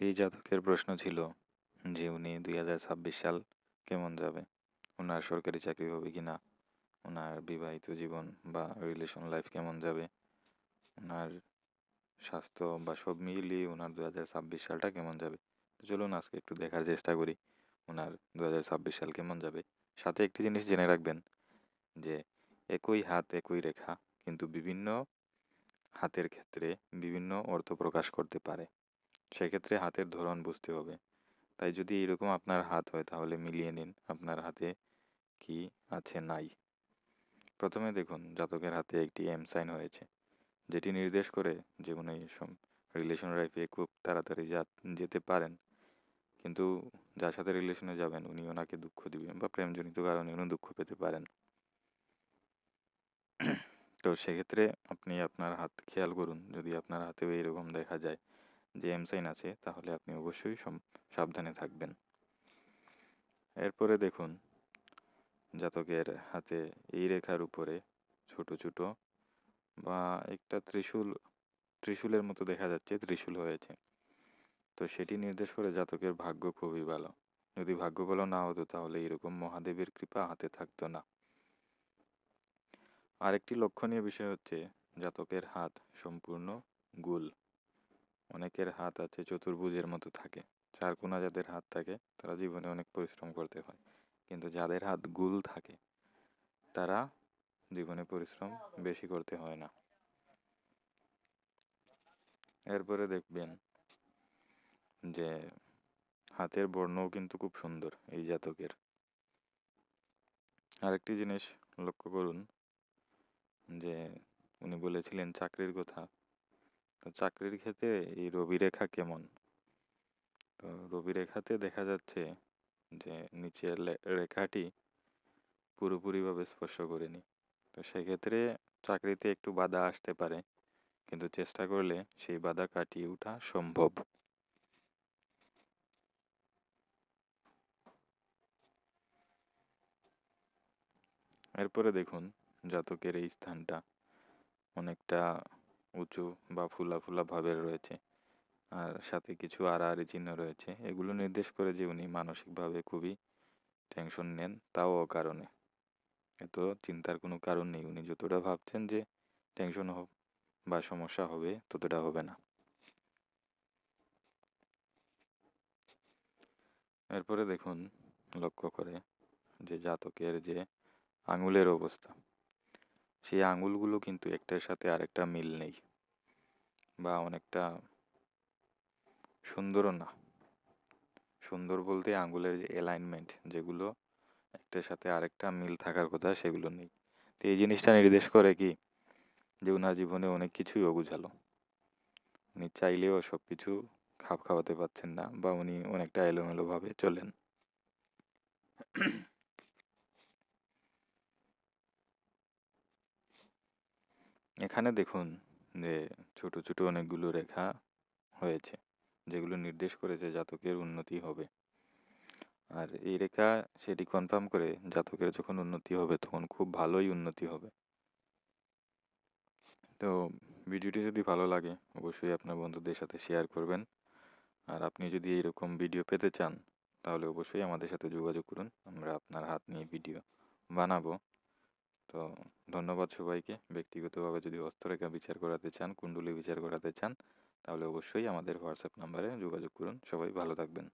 এই জাতকের প্রশ্ন ছিল যে উনি দুই হাজার ছাব্বিশ সাল কেমন যাবে? ওনার সরকারি চাকরি হবে কি না ওনার বিবাহিত জীবন বা রিলেশন লাইফ কেমন যাবে? ওনার স্বাস্থ্য বা সব মিলিয়ে ওনার দু হাজার ছাব্বিশ সালটা কেমন যাবে? তো চলুন আজকে একটু দেখার চেষ্টা করি ওনার দু হাজার ছাব্বিশ সাল কেমন যাবে। সাথে একটি জিনিস জেনে রাখবেন যে একই হাত, একই রেখা কিন্তু বিভিন্ন হাতের ক্ষেত্রে বিভিন্ন অর্থ প্রকাশ করতে পারে। সেক্ষেত্রে হাতের ধরন বুঝতে হবে। তাই যদি এরকম আপনার হাত হয় তাহলে মিলিয়ে নিন, আপনার হাতে কি আছে নাই। প্রথমে দেখুন জাতকের হাতে একটি এম সাইন হয়েছে, যেটি নির্দেশ করে যে উনি রিলেশন লাইফে খুব তাড়াতাড়ি যা, যেতে পারেন। কিন্তু যার সাথে রিলেশনে যাবেন উনি ওনাকে দুঃখ দিবেন বা প্রেমজনিত কারণে উনি দুঃখ পেতে পারেন। তো সেক্ষেত্রে আপনি আপনার হাত, খেয়াল করুন যদি আপনার হাতেও এরকম দেখা যায় যে এম সাইন আছে, তাহলে আপনি অবশ্যই সাবধানে থাকবেন। এরপরে দেখুন, জাতকের হাতে এই রেখার উপরে ছোট ছোট বা একটা ত্রিশূল, ত্রিশূলের মতো দেখা যাচ্ছে ত্রিশূল হয়েছে। তো সেটি নির্দেশ করে জাতকের ভাগ্য খুবই ভালো। যদি ভাগ্য ভালো না হতো, তাহলে এরকম মহাদেবের কৃপা হাতে থাকতো না। আরেকটি লক্ষণীয় বিষয় হচ্ছে, জাতকের হাত সম্পূর্ণ গুল। অনেকের হাত আছে চতুর্ভুজের মতো থাকে। চার কোনা যাদের হাত থাকে, তারা জীবনে অনেক পরিশ্রম করতে হয়। কিন্তু যাদের হাত গুল থাকে, তারা জীবনে পরিশ্রম বেশি করতে হয় না। এরপরে দেখবেন যে, হাতের বর্ণও কিন্তু খুব সুন্দর এই জাতকের। আরেকটি জিনিস লক্ষ্য করুন যে, উনি বলেছিলেন চাকরির কথা। চাকরির ক্ষেত্রে এই রবি রেখা কেমন? তো রবি রেখাতে দেখা যাচ্ছে যে নিচের রেখাটি পুরোপুরিভাবে স্পর্শ করেনি। তো সেক্ষেত্রে চাকরিতে একটু বাধা আসতে পারে, কিন্তু চেষ্টা করলে সেই বাধা কাটিয়ে ওঠা সম্ভব। এরপরে দেখুন, জাতকের এই স্থানটা অনেকটা উঁচু বা ফুলা ফুলা ভাবের রয়েছে। আর সাথে কিছু আড়াআড়ি চিহ্ন রয়েছে। এগুলো নির্দেশ করে যে উনি মানসিকভাবে খুবই টেনশন নেন, তাও অকারণে। এত চিন্তার কোনো কারণ নেই। উনি যতটা ভাবছেন যে টেনশন হোক বা সমস্যা হবে, ততটা হবে না। এরপরে দেখুন লক্ষ্য করে যে জাতকের যে আঙুলের অবস্থা। সেই আঙুলগুলো কিন্তু একটার সাথে আরেকটা মিল নেই বা অনেকটা সুন্দরও না। সুন্দর বলতে আঙ্গুলের যে অ্যালাইনমেন্ট যেগুলো একটার সাথে আরেকটা মিল থাকার কথা সেগুলো নেই। তো এই জিনিসটা নির্দেশ করে কি? যে ওনার জীবনে অনেক কিছুই অগুঝালো। উনি চাইলেও সব কিছু খাপ খাওয়াতে পারছেন না বা উনি অনেকটা এলোমেলোভাবে চলেন। এখানে দেখুন যে ছোট ছোট অনেকগুলো রেখা হয়েছে, যেগুলো নির্দেশ করেছে জাতকের উন্নতি হবে। আর এই রেখা সেটি কনফার্ম করে জাতকের যখন উন্নতি হবে তখন খুব ভালোই উন্নতি হবে। তো ভিডিওটি যদি ভালো লাগে, অবশ্যই আপনার বন্ধুদের সাথে শেয়ার করবেন। আর আপনি যদি এইরকম ভিডিও পেতে চান, তাহলে অবশ্যই আমাদের সাথে যোগাযোগ করুন। আমরা আপনার হাত নিয়ে ভিডিও বানাবো। তো ধন্যবাদ সবাইকে। ব্যক্তিগতভাবে যদি হস্তরেখা বিচার করাতে চান, কুণ্ডলী বিচার করাতে চান, তাহলে অবশ্যই আমাদের হোয়াটসঅ্যাপ নাম্বারে যোগাযোগ করুন। সবাই ভালো থাকবেন।